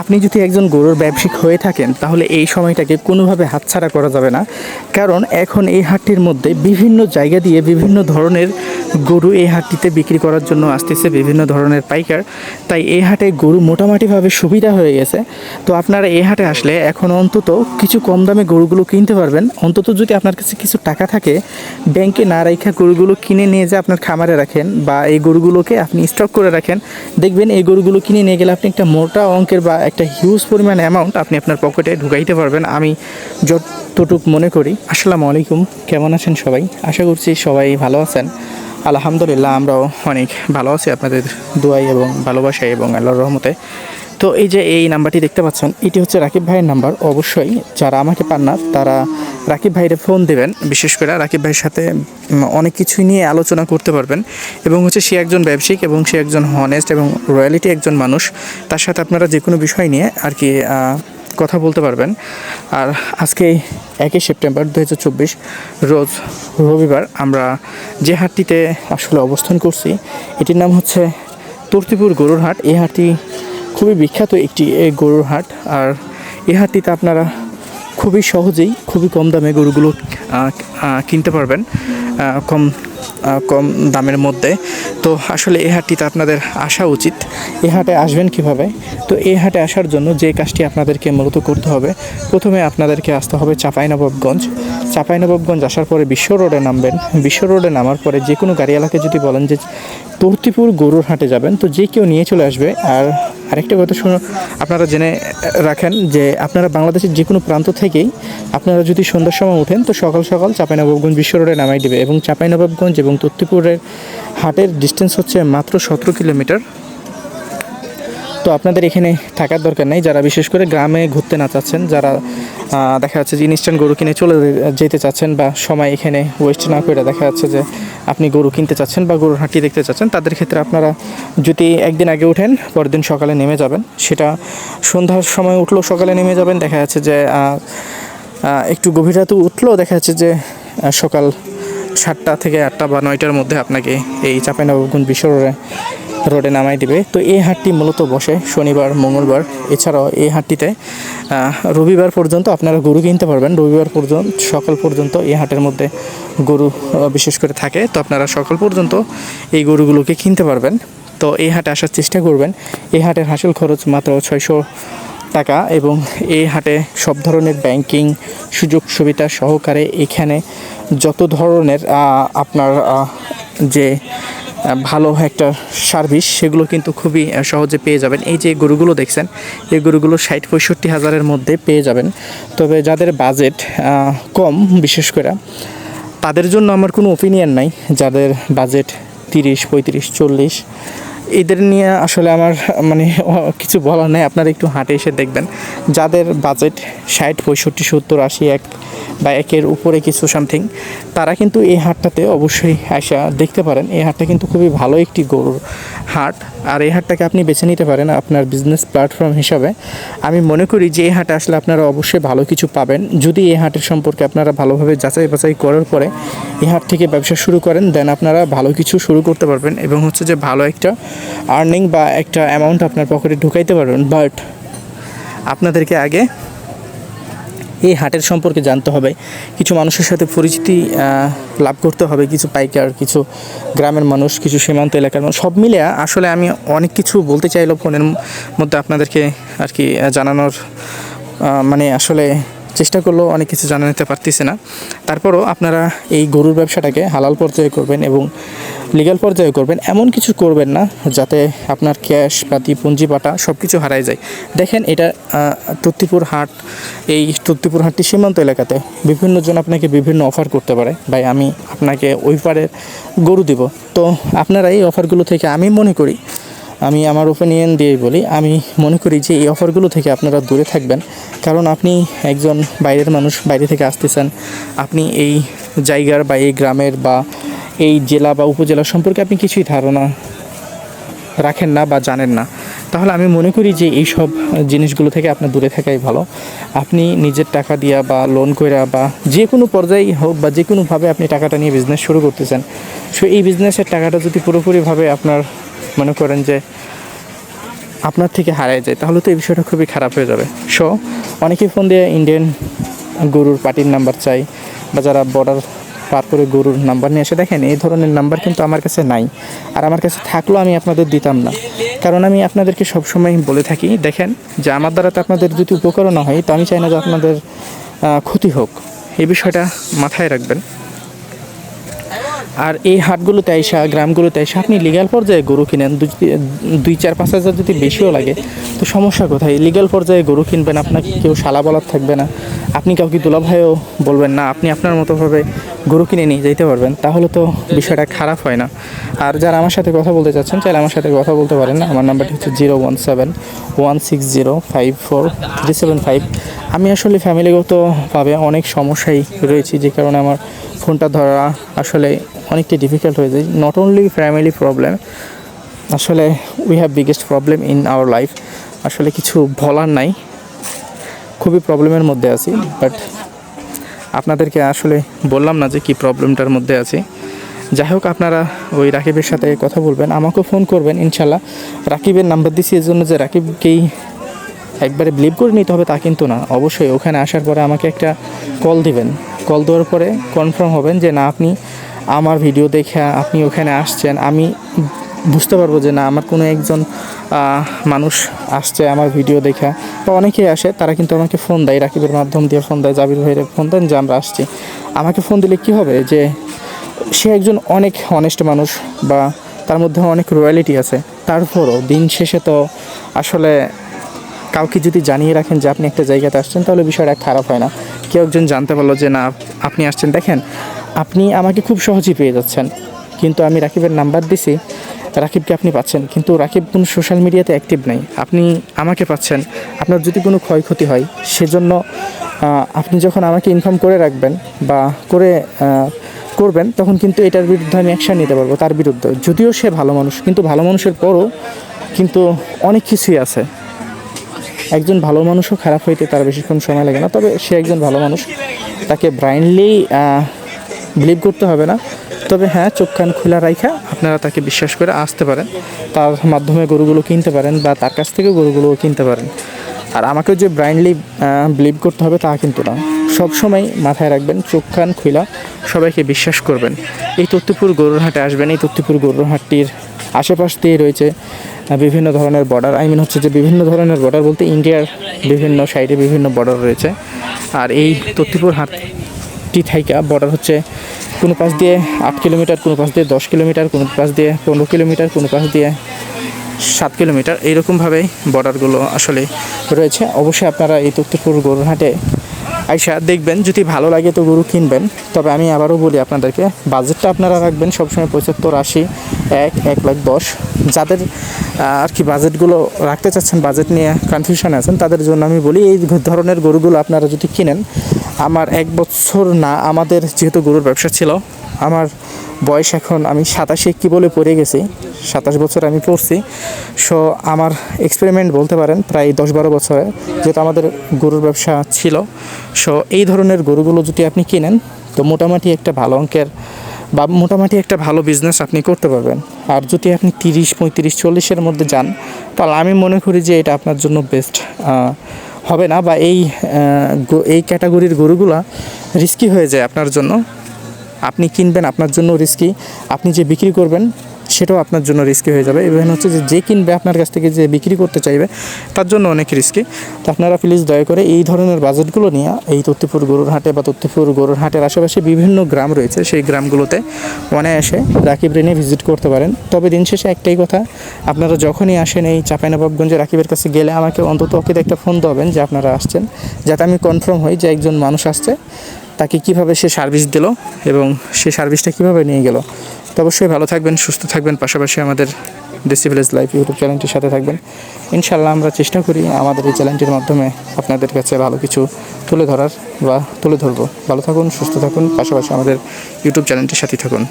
আপনি যদি একজন গরুর ব্যবসায়িক হয়ে থাকেন, তাহলে এই সময়টাকে কোনোভাবে হাতছাড়া করা যাবে না। কারণ এখন এই হাটটির মধ্যে বিভিন্ন জায়গা দিয়ে বিভিন্ন ধরনের গরু এই হাটটিতে বিক্রি করার জন্য আসতেছে, বিভিন্ন ধরনের পাইকার। তাই এই হাটে গরু মোটামুটিভাবে সুবিধা হয়ে গেছে। তো আপনারা এই হাটে আসলে এখন অন্তত কিছু কম দামে গরুগুলো কিনতে পারবেন। অন্তত যদি আপনার কাছে কিছু টাকা থাকে, ব্যাংকে না রেখে গরুগুলো কিনে নিয়ে যে আপনার খামারে রাখেন বা এই গরুগুলোকে আপনি স্টক করে রাখেন, দেখবেন এই গরুগুলো কিনে নিয়ে গেলে আপনি একটা মোটা অঙ্কের বা একটা হিউজ পরিমাণ অ্যামাউন্ট আপনি আপনার পকেটে ঢুকাইতে পারবেন। আমি যতটুক মনে করি। আসসালামু আলাইকুম। কেমন আছেন সবাই? আশা করছি সবাই ভালো আছেন। আলহামদুলিল্লাহ, আমরাও অনেক ভালো আছি। আপনাদের দোয়াই এবং ভালোবাসায় এবং আল্লাহর রহমতে। তো এই যে এই নাম্বারটি দেখতে পাচ্ছেন, এটি হচ্ছে রাকিব ভাইয়ের নাম্বার। অবশ্যই যারা আমাকে পান না, তারা রাকিব ভাইয়ের ফোন দেবেন। বিশেষ করে রাকিব ভাইয়ের সাথে অনেক কিছুই নিয়ে আলোচনা করতে পারবেন। এবং হচ্ছে সে একজন ব্যবসায়িক এবং সে একজন হনেস্ট এবং রয়্যালিটি একজন মানুষ। তার সাথে আপনারা যে কোনো বিষয় নিয়ে আর কি কথা বলতে পারবেন। আর আজকে একই সেপ্টেম্বর দু হাজার চব্বিশ, রোজ রবিবার আমরা যে হাটটিতে আসলে অবস্থান করছি, এটির নাম হচ্ছে তুর্তিপুর গরুর হাট। এই হাটটি খুবই বিখ্যাত একটি গরুর হাট। আর এই হাটটিতে আপনারা খুবই সহজেই খুবই কম দামে গরুগুলো কিনতে পারবেন কম কম দামের মধ্যে। তো আসলে এই হাটটিতে আপনাদের আসা উচিত। এই হাটে আসবেন কীভাবে? তো এই হাটে আসার জন্য যে কাজটি আপনাদেরকে মূলত করতে হবে, প্রথমে আপনাদেরকে আসতে হবে চাঁপাইনবাবগঞ্জ। চাঁপাইনবাবগঞ্জ আসার পরে বিশ্ব রোডে নামবেন। বিশ্ব রোডে নামার পরে যে কোনো গাড়িওয়ালাকে যদি বলেন যে তর্তিপুর গরুর হাটে যাবেন, তো যে কেউ নিয়ে চলে আসবে। আর আরেকটা কথা শুনো, আপনারা জেনে রাখেন যে আপনারা বাংলাদেশের যে কোনো প্রান্ত থেকেই আপনারা যদি সন্ধ্যার সময় ওঠেন, তো সকাল সকাল চাঁপাইনবাবগঞ্জ বিশ্ব রোডে নামাই দেবে এবং চাঁপাইনবাবগঞ্জ এবং তত্তিপুরের হাটের ডিস্টেন্স হচ্ছে মাত্র সতেরো কিলোমিটার। তো আপনাদের এখানে থাকার দরকার নেই, যারা বিশেষ করে গ্রামে ঘুরতে না চাচ্ছেন, যারা দেখা যাচ্ছে যে ইনস্ট্যান্ট গরু কিনে চলে যেতে চাচ্ছেন বা সময় এখানে ওয়েস্ট না করে দেখা যাচ্ছে যে আপনি গরু কিনতে চাচ্ছেন বা গরুর হাঁটি দেখতে চাচ্ছেন, তাদের ক্ষেত্রে আপনারা যদি একদিন আগে ওঠেন পরের দিন সকালে নেমে যাবেন। সেটা সন্ধ্যার সময় উঠলেও সকালে নেমে যাবেন। দেখা যাচ্ছে যে একটু গভীর রাতে উঠলেও দেখা যাচ্ছে যে সকাল সাতটা থেকে আটটা বা নয়টার মধ্যে আপনাকে এই চাঁপাইনবাবগঞ্জ বিশ্ব রোডে নামাই দিবে। তো এই হাটটি মূলত বসে শনিবার, মঙ্গলবার। এছাড়াও এই হাটটিতে রবিবার পর্যন্ত আপনারা গরু কিনতে পারবেন। রবিবার পর্যন্ত, সকাল পর্যন্ত এই হাটের মধ্যে গরু বিশেষ করে থাকে। তো আপনারা সকাল পর্যন্ত এই গরুগুলোকে কিনতে পারবেন। তো এই হাটে আসার চেষ্টা করবেন। এই হাটের হাসিল খরচ মাত্র ছয়শো টাকা এবং এই হাটে সব ধরনের ব্যাংকিং, সুযোগ সুবিধা সহকারে এখানে যত ধরনের আপনার যে ভালো একটা সার্ভিস সেগুলো কিন্তু খুবই সহজে পেয়ে যাবেন। এই যে গরুগুলো দেখছেন, এই গরুগুলো ষাট পঁয়ষট্টি হাজারের মধ্যে পেয়ে যাবেন। তবে যাদের বাজেট কম, বিশেষ করে, তাদের জন্য আমার কোনো ওপিনিয়ন নাই। যাদের বাজেট তিরিশ, পঁয়ত্রিশ, চল্লিশ, এদের নিয়ে আসলে আমার মানে কিছু বলার নেই। আপনারা একটু হাটে এসে দেখবেন। যাদের বাজেট ষাট, পঁয়ষট্টি, সত্তর, আশি, এক বা একের উপরে কিছু সামথিং তারা কিন্তু এই হাটটাতে অবশ্যই আসা দেখতে পারেন। এই হাটটা কিন্তু খুবই ভালো একটি গরুর হাট। আর এই হাটটাকে আপনি বেছে নিতে পারেন আপনার বিজনেস প্ল্যাটফর্ম হিসাবে। আমি মনে করি যে এই হাটে আসলে আপনারা অবশ্যই ভালো কিছু পাবেন। যদি এই হাটের সম্পর্কে আপনারা ভালোভাবে যাচাই বাছাই করার পরে এই হাট থেকে ব্যবসা শুরু করেন দেন আপনারা ভালো কিছু শুরু করতে পারবেন এবং হচ্ছে যে ভালো একটা আর্নিং বা একটা অ্যামাউন্ট আপনার পকেটে ঢুকাইতে পারবেন। বাট আপনাদেরকে আগে এই হাটের সম্পর্কে জানতে হবে। কিছু মানুষের সাথে পরিচিতি লাভ করতে হবে। কিছু পাইকার, কিছু গ্রামের মানুষ, কিছু সীমান্ত এলাকার মানুষ, সব মিলে আসলে আমি অনেক কিছু বলতে চাইলেও ফোনের মধ্যে আপনাদেরকে আর কি জানানোর মানে আসলে চেষ্টা করলেও অনেক কিছু জানা নিতে পারতেছে না। তারপরও আপনারা এই গরুর ব্যবসাটাকে হালাল পর্যায়ে করবেন এবং লিগ্যাল পর্যায়ে করবেন। এমন কিছু করবেন না যাতে আপনার ক্যাশ পাতি পুঁজি পাটা সব কিছু হারায় যায়। দেখেন এটা আহ, তত্তিপুর হাট এই তত্তিপুর হাটটি সীমান্ত এলাকাতে বিভিন্ন জন আপনাকে বিভিন্ন অফার করতে পারে। ভাই আমি আপনাকে ওই পারের গরু দিব। তো আপনারা এই অফারগুলো থেকে আমি মনে করি আমি আমার ওপিনিয়ন দিয়েই বলি। আমি মনে করি যে এই অফারগুলো থেকে আপনারা দূরে থাকবেন। কারণ আপনি একজন বাইরের মানুষ, বাইরে থেকে আসতেছেন। আপনি এই জায়গার বা এই গ্রামের বা এই জেলা বা উপজেলা সম্পর্কে আপনি কিছুই ধারণা রাখেন না বা জানেন না। তাহলে আমি মনে করি যে এই সব জিনিসগুলো থেকে আপনার দূরে থাকাই ভালো। আপনি নিজের টাকা দিয়া বা লোন কইরা বা যে কোনো পর্যায়েই হোক বা যে কোনোভাবে আপনি টাকাটা নিয়ে বিজনেস শুরু করতেছেন। সো এই বিজনেসের টাকাটা যদি পুরোপুরিভাবে আপনার মনে করেন যে আপনার থেকে হারায় যায়, তাহলে তো এই বিষয়টা খুবই খারাপ হয়ে যাবে। সো অনেকেই ফোন দিয়ে ইন্ডিয়ান গরুর পার্টির নাম্বার চাই বা যারা বর্ডার পার করে গরুর নাম্বার নিয়ে এসে দেখেন, এই ধরনের নাম্বার কিন্তু আমার কাছে নাই। আর আমার কাছে থাকলেও আমি আপনাদের দিতাম না। কারণ আমি আপনাদেরকে সবসময় বলে থাকি, দেখেন, যে আমার দ্বারা তো আপনাদের যদি উপকারও না হয়, তো আমি চাই না যে আপনাদের ক্ষতি হোক। এই বিষয়টা মাথায় রাখবেন। আর এই হাটগুলোতে আইসা, গ্রামগুলোতে আইসা আপনি লিগাল পর্যায়ে গরু কিনেন, দুই- চার, পাঁচ হাজার যদি বেশিও লাগে, তো সমস্যা কোথায়? লিগাল পর্যায়ে গরু কিনবেন আপনাকে কেউ শালা বলার থাকবে না। আপনি কাউকে দুলাভাইও বলবেন না, আপনি আপনার মতোভাবে গরু কিনে নিয়ে যেতে পারবেন, তাহলে তো বিষয়টা খারাপ হয় না। আর যারা আমার সাথে কথা বলতে চাচ্ছেন, চাইলে আমার সাথে কথা বলতে পারেন আমার নাম্বারটি হচ্ছে zero one seven one six zero five four three seven five. আমি আসলে ফ্যামিলিগতভাবে অনেক সমস্যায় রয়েছি, যে কারণে আমার ফোনটা ধরা আসলে অনেকটা ডিফিকাল্ট হয়ে যায়। নট অনলি ফ্যামিলি প্রবলেম আসলে we have biggest problem in our life আসলে কিছু বলার নাই। খুবই প্রবলেমের মধ্যে আছি বাট আপনাদেরকে আসলে বললাম না যে কি প্রবলেমটার মধ্যে আছি। যাই হোক, আপনারা ওই রাকিবের সাথে কথা বলবেন, আমাকেও ফোন করবেন, ইনশাল্লাহ। রাকিবের নাম্বার দিছি এর জন্য যে রাকিবকেই একবারে বিলিভ করে নিতে হবে তা কিন্তু না। অবশ্যই ওখানে আসার পরে আমাকে একটা কল দিবেন। কল দেওয়ার পরে কনফার্ম হবেন যে, না, আপনি আমার ভিডিও দেখে আপনি ওখানে আসছেন। আমি বুঝতে পারব যে, না, আমার কোনো একজন মানুষ আসছে আমার ভিডিও দেখা। বা অনেকেই আসে, তারা কিন্তু আমাকে ফোন দেয়, রাকিবের মাধ্যম দিয়ে ফোন দেয়, জাবির ভাইয়ের ফোন দেন যে, আমরা আসছি। আমাকে ফোন দিলে কি হবে? যে, সে একজন অনেক অনেস্ট মানুষ বা তার মধ্যে অনেক রয়্যালিটি আছে। তারপরও দিন শেষে তো আসলে কাউকে যদি জানিয়ে রাখেন যে আপনি একটা জায়গাতে আসছেন, তাহলে বিষয়টা খারাপ হয় না। কেউ একজন জানতে পারল যে, না, আপনি আসছেন। দেখেন, আপনি আমাকে খুব সহজেই পেয়ে যাচ্ছেন। কিন্তু আমি রাকিবের নাম্বার দিছি, রাকিবকে আপনি পাচ্ছেন। কিন্তু রাকিব কোনো সোশ্যাল মিডিয়াতে অ্যাক্টিভ নাই। আপনি আমাকে পাচ্ছেন। আপনার যদি কোনো ক্ষয়ক্ষতি হয়, সেজন্য আপনি যখন আমাকে ইনফর্ম করে রাখবেন বা করে করবেন, তখন কিন্তু এটার বিরুদ্ধে আমি অ্যাকশন নিতে পারব, তার বিরুদ্ধে। যদিও সে ভালো মানুষ, কিন্তু ভালো মানুষের পরও কিন্তু অনেক কিছুই আছে। একজন ভালো মানুষও খারাপ হইতে তার বেশিক্ষণ সময় লাগে না, তবে সে একজন ভালো মানুষ। তাকে ব্রাইন্ডলি বিলিভ করতে হবে না। তবে হ্যাঁ চোখ কান খোলা রাইখা আপনারা তাকে বিশ্বাস করে আসতে পারেন। তার মাধ্যমে গরুগুলো কিনতে পারেন বা তার কাছ থেকে গরুগুলো কিনতে পারেন। আর আমাকে যে ব্রাইন্ডলি বিলিভ করতে হবে তা কিন্তু না। সবসময় মাথায় রাখবেন, চোখ কান খোলা, সবাইকে বিশ্বাস করবেন। এই তত্ত্বপুর গরুর হাটে আসবেন, এই তত্ত্বপুর গরুর হাটটির আশেপাশ দিয়ে রয়েছে বিভিন্ন ধরনের বর্ডার আই মিন হচ্ছে যে বিভিন্ন ধরনের বর্ডার বলতে ইন্ডিয়ার বিভিন্ন সাইডে বিভিন্ন বর্ডার রয়েছে। আর এই তত্ত্বপুর হাটটি থাইকা বর্ডার হচ্ছে কোনো পাশ দিয়ে আট কিলোমিটার, কোনো পাশ দিয়ে দশ কিলোমিটার, কোনো পাশ দিয়ে পনেরো কিলোমিটার, কোনো পাশ দিয়ে সাত কিলোমিটার। এইরকমভাবেই বর্ডারগুলো আসলে রয়েছে। অবশ্যই আপনারা এই তত্ত্বপুর গরুর হাটে আইসা দেখবেন, যদি ভালো লাগে তো গরু কিনবেন। তবে আমি আবারও বলি আপনাদেরকে, বাজেটটা আপনারা রাখবেন সবসময় পঁচাত্তর আশি, এক এক লাখ দশ। যাদের আর কি বাজেটগুলো রাখতে চাচ্ছেন, বাজেট নিয়ে কনফিউশন আছেন, তাদের জন্য আমি বলি, এই ধরনের গরুগুলো আপনারা যদি কিনেন, আমার এক বছর না, আমাদের যেহেতু গরুর ব্যবসা ছিল, আমার বয়স এখন আমি সাতাশে কী বলে পড়ে গেছি, সাতাশ বছর আমি পড়ছি সো আমার এক্সপেরিমেন্ট বলতে পারেন, প্রায় দশ বারো বছরে যেহেতু আমাদের গরুর ব্যবসা ছিল সো এই ধরনের গরুগুলো যদি আপনি কিনেন, তো মোটামুটি একটা ভালো অঙ্কের বা মোটামুটি একটা ভালো বিজনেস আপনি করতে পারবেন। আর যদি আপনি তিরিশ, পঁয়ত্রিশ, চল্লিশের মধ্যে যান, তাহলে আমি মনে করি যে এটা আপনার জন্য বেস্ট হবে না বা এই এই ক্যাটাগরির গরুগুলা রিস্কি হয়ে যায় আপনার জন্য। আপনি কিনবেন, আপনার জন্য রিস্কি আপনি যে বিক্রি করবেন সেটাও আপনার জন্য রিস্কি হয়ে যাবে। ইভেন হচ্ছে যে যে কিনবে আপনার কাছ থেকে যে বিক্রি করতে চাইবে, তার জন্য অনেক রিস্কি তো আপনারা প্লিজ দয়া করে এই ধরনের বাজেটগুলো নিয়ে, এই তত্ত্বপুর গরুর হাটে বা তত্ত্বপুর গরুর হাটের আশেপাশে বিভিন্ন গ্রাম রয়েছে, সেই গ্রামগুলোতে অনায়াসে রাকিব রেনে ভিজিট করতে পারেন। তবে দিন শেষে একটাই কথা, আপনারা যখনই আসেন এই চাঁপাইনবাবগঞ্জে রাকিবের কাছে গেলে আমাকে অন্তত ওকে একটা ফোন দেবেন যে আপনারা আসছেন, যাতে আমি কনফার্ম হই যে একজন মানুষ আসছে, তাকে কীভাবে সে সার্ভিস দিল এবং সে সার্ভিসটা কীভাবে নিয়ে গেল। তো অবশ্যই ভালো থাকবেন, সুস্থ থাকবেন, পাশাপাশি আমাদের দেশি ভিলেজ লাইফ ইউটিউব চ্যানেলটির সাথে থাকবেন। ইনশাল্লাহ আমরা চেষ্টা করি আমাদের এই চ্যানেলটির মাধ্যমে আপনাদের কাছে ভালো কিছু তুলে ধরার বা তুলে ধরবো। ভালো থাকুন, সুস্থ থাকুন, পাশাপাশি আমাদের ইউটিউব চ্যানেলটির সাথেই থাকুন।